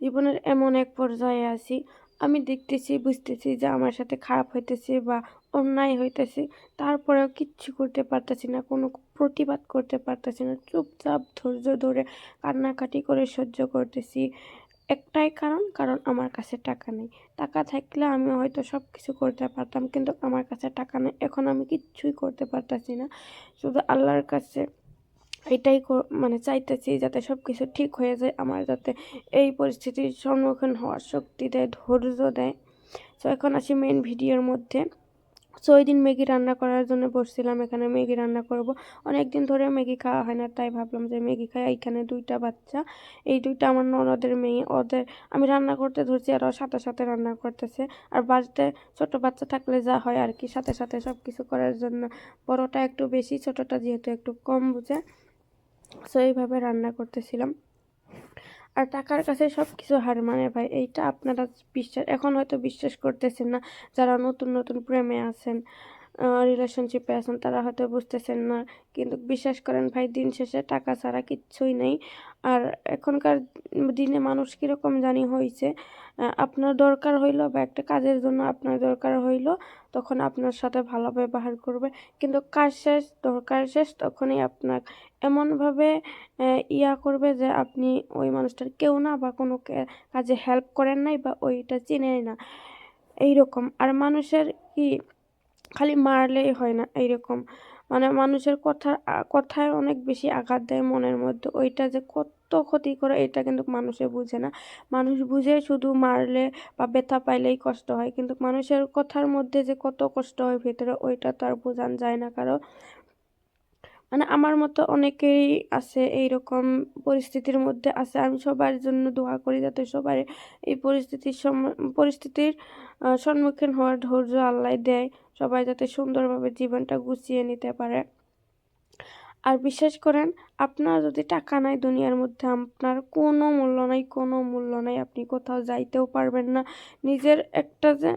জীবনের এমন এক পর্যায়ে আছি। আমি দেখতেছি, বুঝতেছি যে আমার সাথে খারাপ হইতেছে বা অন্যায় হইতেছে। তারপরেও কিচ্ছু করতে পারতেছি না, কোনো প্রতিবাদ করতে পারতেছি না। চুপচাপ ধৈর্য ধরে কান্নাকাটি করে সহ্য করতেছি। একটাই কারণ কারণ আমার কাছে টাকা নেই। টাকা থাকলে আমি হয়তো সব কিছু করতে পারতাম, কিন্তু আমার কাছে টাকা নেই। এখন আমি কিচ্ছুই করতে পারতাছি না। শুধু আল্লাহর কাছে এটাই মানে চাইতেছি যাতে সব কিছু ঠিক হয়ে যায়, আমার যাতে এই পরিস্থিতির সম্মুখীন হওয়ার শক্তি দেয়, ধৈর্য দেয়। তো এখন আসি মেন ভিডিওর মধ্যে। সো ওই দিন ম্যাগি রান্না করার জন্য বসছিলাম, এখানে ম্যাগি রান্না করব। অনেক দিন ধরে ম্যাগি খাওয়া হয় না, তাই ভাবলাম যে ম্যাগি খাই, এইখানে দুইটা বাচ্চা। এই দুইটা আমার ননদের মেয়ে, ওদের, আমি রান্না করতে ধরছি আর সাথে সাথে রান্না করতেছে। আর বাড়িতে ছোট বাচ্চা থাকলে যা হয় আর কি, সাথে সাথে সব কিছু করার জন্য। বড়টা একটু বেশি, ছোটটা যেহেতু একটু কম বুঝে। সো এইভাবে রান্না করতেছিলাম। আর টাকার কাছে সব কিছু হার মানে ভাই, এইটা আপনারা বিশ্বাস, এখন হয়তো বিশ্বাস করতেছেন না যারা নতুন নতুন প্রেমে আছেন। রিলেশনশিপে আছেন, তারা হয়তো বুঝতেছেন না। কিন্তু বিশ্বাস করেন ভাই, দিন শেষে টাকা ছাড়া কিচ্ছুই নেই। আর এখনকার দিনে মানুষ কীরকম জানি হয়েছে আপনার দরকার হইল বা একটা কাজের জন্য আপনার দরকার হইল, তখন আপনার সাথে ভালো ব্যবহার করবে। কিন্তু কাজ শেষ, দরকার শেষ, তখনই আপনার এমনভাবে ইয়া করবে যে আপনি ওই মানুষটার কেউ না বা কোনো কাজে হেল্প করেন নাই বা ওইটা চিনেন না। এইরকম। আর মানুষের কি খালি মারলেই হয় না, এইরকম। মানে মানুষের কথা, কথায় অনেক বেশি আঘাত দেয় মনের মধ্যে। ওইটা যে কত ক্ষতি করে, এটা কিন্তু মানুষে বুঝে না। মানুষ বুঝে শুধু মারলে বা ব্যথা পাইলেই কষ্ট হয়, কিন্তু মানুষের কথার মধ্যে যে কত কষ্ট হয় ভেতরে, ওইটা তো আর বোঝান যায় না কারও। মানে আমার মতো অনেকেই আছে এইরকম পরিস্থিতির মধ্যে আছে। আমি সবার জন্য দোয়া করি যাতে সবার এই পরিস্থিতির পরিস্থিতির সম্মুখীন হওয়ার ধৈর্য আল্লাহ দেয়। সবাই যাতে সুন্দরভাবে জীবনটা গুছিয়ে নিতে পারে। আর বিশ্বাস করেন, আপনার যদি টাকা নাই দুনিয়ার মধ্যে, আপনার কোনো মূল্য নাই, কোনো মূল্য নাই, আপনি কোথাও যাইতেও পারবেন না। নিজের একটা যে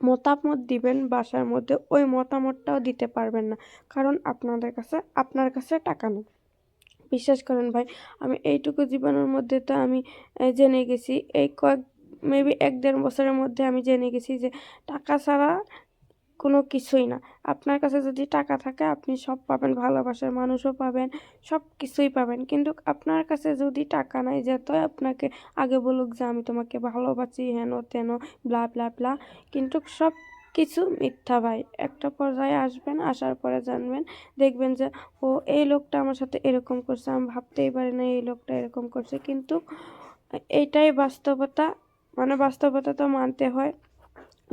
মতামত দিবেন বাসার মধ্যে, ওই মতামতটাও দিতে পারবেন না। কারণ আপনাদের কাছে, আপনার কাছে টাকা নেই। বিশ্বাস করেন ভাই, আমি এইটুকু জীবনের মধ্যে তো আমি জেনে গেছি। এই কয়েক মেবি এক দেড় বছরের মধ্যে আমি জেনে গেছি যে টাকা ছাড়া কোনো কিছুই না। আপনার কাছে যদি টাকা থাকে, আপনি সব পাবেন, ভালোবাসার মানুষও পাবেন, সব কিছুই পাবেন। কিন্তু আপনার কাছে যদি টাকা নাই যেত আপনাকে আগে বলুক যে, আমি তোমাকে ভালোবাসি, হেন তেন, ব্লা ব্লা ব্লা। কিন্তু সব কিছু মিথ্যা ভাই। একটা পর্যায়ে আসবেন, আসার পরে জানবেন, দেখবেন যে, ও, এই লোকটা আমার সাথে এরকম করছে। আমি ভাবতেই পারি না, এই লোকটা এরকম করছে। কিন্তু এইটাই বাস্তবতা মানে বাস্তবতা তো মানতে হয়।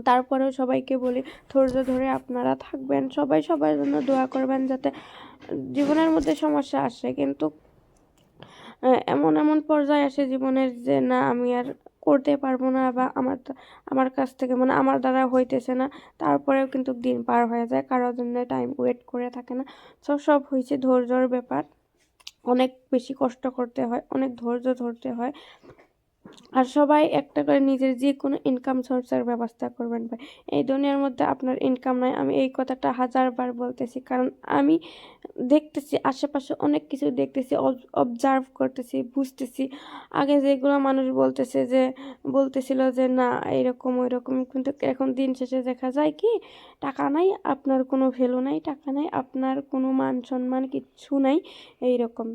তারপরেও সবাইকে বলি, ধৈর্য ধরে আপনারা থাকবেন। সবাই সবার জন্য দোয়া করবেন যাতে জীবনের মধ্যে সমস্যা আসে। কিন্তু এমন এমন পর্যায়ে আসে জীবনের যে, না, আমি আর করতে পারব না বা আমার আমার কাছ থেকে মানে আমার দ্বারা হইতেছে না। তারপরেও কিন্তু দিন পার হয়ে যায়, কারোর জন্য টাইম ওয়েট করে থাকে না। সব সব হয়েছে ধৈর্যর ব্যাপার। অনেক বেশি কষ্ট করতে হয়, অনেক ধৈর্য ধরতে হয়। আর সবাই একটা করে নিজের যে কোনো ইনকাম সোর্সের ব্যবস্থা করবেন ভাই। এই দুনিয়ার মধ্যে আপনার ইনকাম নাই। আমি এই কথাটা হাজারবার বলতেছি। কারণ আমি দেখতেছি, আশেপাশে অনেক কিছু দেখতেছি অবজার্ভ করতেছি, বুঝতেছি। আগে যেগুলো মানুষ বলতেছে যে, বলতেছিল যে, না, এরকম ওই রকম কিন্তু এখন দিন শেষে দেখা যায় কি, টাকা নাই, আপনার কোনো ভ্যালু নাই, টাকা নাই, আপনার কোনো মান সম্মান কিচ্ছু নাই, এইরকম।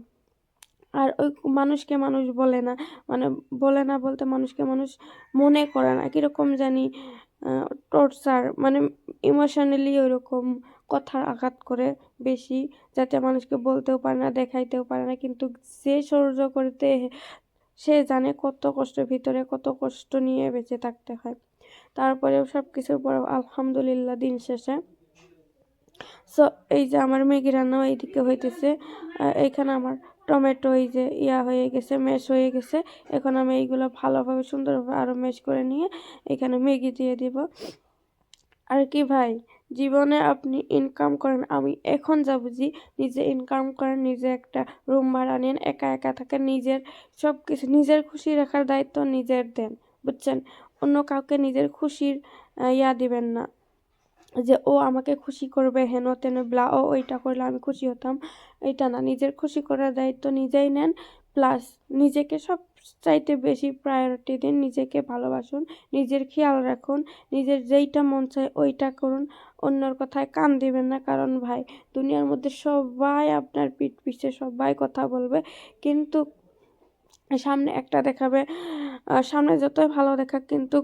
আর ওই মানুষকে মানুষ বলে না। মানে বলে না বলতে মানুষকে মানুষ মনে করে না। কীরকম জানি টর্চার মানে ইমোশনালি ওইরকম কথার আঘাত করে বেশি, যাতে মানুষকে বলতেও পারে না, দেখাইতেও পারে না। কিন্তু যে সহ্য করতে সে জানে কত কষ্ট ভিতরে, কত কষ্ট নিয়ে বেঁচে থাকতে হয়। তারপরেও সব কিছুর পর আলহামদুলিল্লাহ দিন শেষে। সো এই যে আমার ম্যাগি এইদিকে হইতেছে। এইখানে আমার টমেটো এই যে ইয়া হয়ে গেছে ম্যাশ হয়ে গেছে। এখন আমি এইগুলো ভালোভাবে সুন্দরভাবে আরও ম্যাশ করে নিয়ে এখানে ম্যাগি দিয়ে দিব। আর কি ভাই, জীবনে আপনি ইনকাম করেন, আমি এখন যা বুঝি, নিজে ইনকাম করেন, নিজে একটা রুম ভাড়া নেন, একা একা থাকেন, নিজের সব কিছু নিজের খুশি রাখার দায়িত্ব নিজের দেন, বুঝছেন? অন্য কাউকে নিজের খুশির ইয়া দিবেন না। যে, ও আমাকে খুশি করবে, হেন তেন, ব্লা, ও ওইটা করলে আমি খুশি হতাম। এটা না, নিজের খুশি করার দায়িত্ব নিজেই নেন। প্লাস নিজেকে সব চাইতে বেশি প্রায়োরিটি দিন, নিজেকে ভালোবাসুন, নিজের খেয়াল রাখুন, নিজের যেইটা মন চায় ওইটা করুন। অন্যর কথায় কান দিবেন না, কারণ ভাই, দুনিয়ার মধ্যে সবাই আপনার পিঠ পিছে, সবাই কথা বলবে। কিন্তু সামনে একটা দেখাবে সামনে যতই ভালো দেখাক, কিন্তু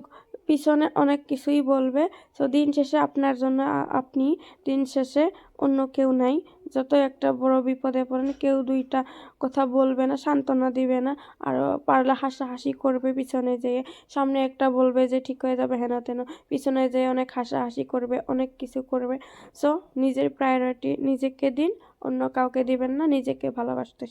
পিছনে অনেক কিছুই বলবে। তো দিন শেষে আপনার জন্য আপনি দিন শেষে অন্য কেউ নাই। যত একটা বড় বিপদে পড়েন, কেউ দুইটা কথা বলবে না, সান্ত্বনা দিবে না। আর পারলে হাসাহাসি করবে, পিছনে যেয়ে সামনে একটা বলবে যে ঠিক হয়ে যাবে, হেন তেন। পিছনে যেয়ে অনেক হাসাহাসি করবে, অনেক কিছু করবে। সো নিজের প্রায়োরিটি নিজেকে দিন, অন্য কাউকে দিবেন না, নিজেকে ভালোবাসতে।